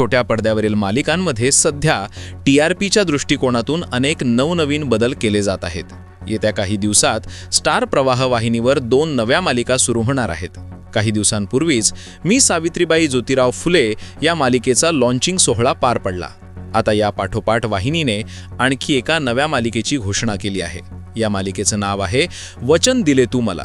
छोट्या पडद्यावरील मालिकांमध्ये सध्या टी आर पीच्या दृष्टिकोनातून अनेक नवनवीन बदल केले जात आहेत. येत्या काही दिवसात स्टार प्रवाह वाहिनीवर दोन नव्या मालिका सुरू होणार आहेत. काही दिवसांपूर्वीच मी सावित्रीबाई ज्योतिराव फुले या मालिकेचा लॉन्चिंग सोहळा पार पडला. आता या पाठोपाठ वाहिनीने आणखी एका नव्या मालिकेची घोषणा केली आहे. या मालिकेचं नाव आहे वचन दिले तू मला.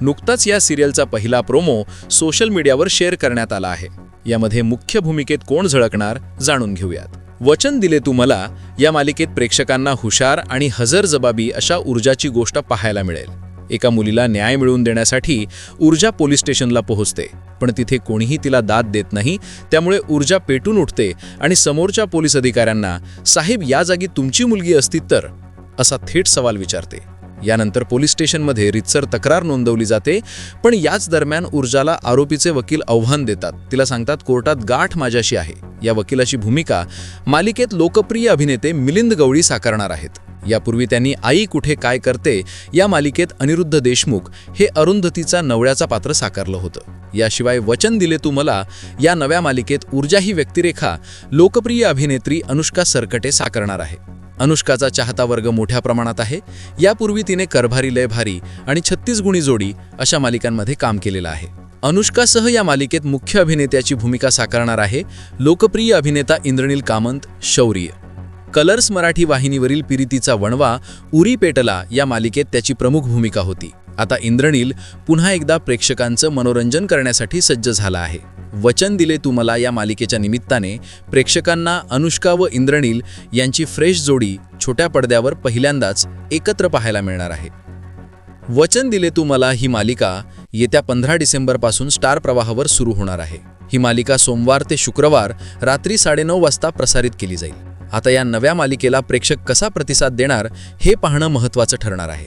नुकताच या सिरियलचा पहिला प्रोमो सोशल मीडियावर शेअर करण्यात आला आहे. यामध्ये मुख्य भूमिकेत कोण झळकणार जाणून घेऊयात. वचन दिले तू मला या मालिकेत प्रेक्षकांना हुशार आणि हजर जबाबी अशा ऊर्जाची गोष्ट पाहायला मिळेल. एका मुलीला न्याय मिळवून देण्यासाठी ऊर्जा पोलीस स्टेशनला पोहोचते पण तिथे कोणीही तिला दाद देत नाही त्यामुळे ऊर्जा पेटून उठते आणि समोरच्या पोलीस अधिकाऱ्यांना साहेब या जागी तुमची मुलगी असती तर? असा थेट सवाल विचारते. यानंतर पोलीस स्टेशनमध्ये रितसर तक्रार नोंदवली जाते पण याच दरम्यान ऊर्जाला आरोपीचे वकील आव्हान देतात. तिला सांगतात कोर्टात गाठ माझ्याशी आहे. या वकिलाची भूमिका मालिकेत लोकप्रिय अभिनेते मिलिंद गवळी साकारणार आहेत. यापूर्वी त्यांनी आई कुठे काय करते? या मालिकेत अनिरुद्ध देशमुख हे अरुंधतीचा नवऱ्याचा पात्र साकारलं होतं. याशिवाय वचन दिले तू मला या नव्या मालिकेत ऊर्जा ही व्यक्तिरेखा लोकप्रिय अभिनेत्री अनुष्का सरकटे साकारणार आहे. अनुष्काचा चाहता वर्ग मोठ्या प्रमाणात आहे. यापूर्वी तिने करभारी लय भारी आणि छत्तीस गुणी जोडी अशा मालिकांमध्ये काम केलेलं आहे. अनुष्कासह या मालिकेत मुख्य अभिनेत्याची भूमिका साकारणार आहे लोकप्रिय अभिनेता इंद्रनील कामंत शौर्य. कलर्स मराठी वाहिनीवरील पिरितीचा वणवा उरी पेटला या मालिकेत त्याची प्रमुख भूमिका होती. आता इंद्रनील पुन्हा एकदा प्रेक्षकांचं मनोरंजन करण्यासाठी सज्ज झाला आहे. वचन दिले तू मला या मालिकेच्या निमित्ताने. प्रेक्षकांना अनुष्का व इंद्रनील यांची फ्रेश जोडी छोट्या पडद्यावर पहिल्यांदाच एकत्र पाहायला मिळणार आहे. वचन दिले तू मला ही मालिका येत्या पंधरा डिसेंबरपासून स्टार प्रवाहावर सुरू होणार आहे. ही मालिका सोमवार ते शुक्रवार रात्री साडेनऊ वाजता प्रसारित केली जाईल. आता या नव्या मालिकेला प्रेक्षक कसा प्रतिसाद देणार हे पाहणं महत्त्वाचं ठरणार आहे.